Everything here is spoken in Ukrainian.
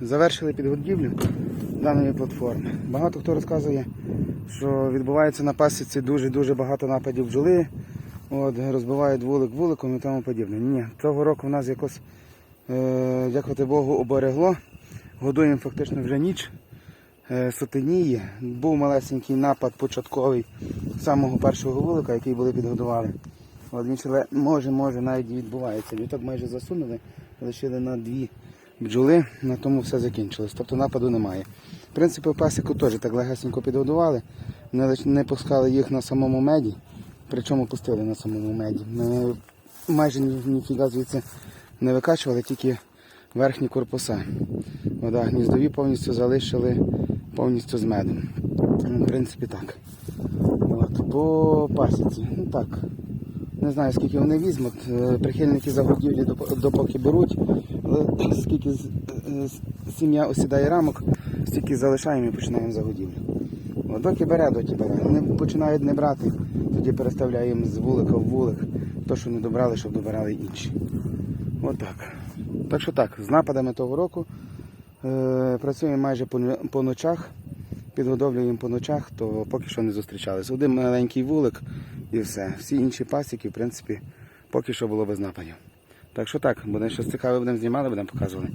завершили підгодівлю даної платформи. Багато хто розказує, що відбувається на пасіці дуже-дуже багато нападів бджоли, от, розбивають вулик вуликом і тому подібне. Ні, цього року в нас якось, е, дякувати Богу, оберегло. Годуємо фактично вже ніч. Е, сотеніє. Був малесенький напад початковий самого першого вулика, який були підгодували. От ще може, може навіть і відбувається. Літок майже засунули, лишили на дві бджоли, на тому все закінчилось. Тобто нападу немає. В принципі, пасіку теж так легесенько підгодували, не, не пускали їх на самому меді, причому пустили на самому меді. Ми майже ні, ніфіга звідси не викачували, тільки верхні корпуса. Вода гніздові повністю залишили повністю з медом. В принципі, так. От, по пасіці. Ну так. Не знаю, скільки вони візьмуть. Е, Прихильники загодівлі допоки беруть, але скільки е, с- сім'я осідає рамок, стільки залишаємо і починаємо загодівлю. От, доки бере, доки бере. Не починають не брати, тоді переставляємо з вулика в вулик, то, що не добрали, щоб добирали інші. От так. Так що так, з нападами того року е, працюємо майже по, по ночах, підготовлюємо по ночах, то поки що не зустрічалися. Один маленький вулик і все. Всі інші пасіки, в принципі, поки що було без нападів. Так що так, буде щось цікаве, будемо знімати, будемо показувати.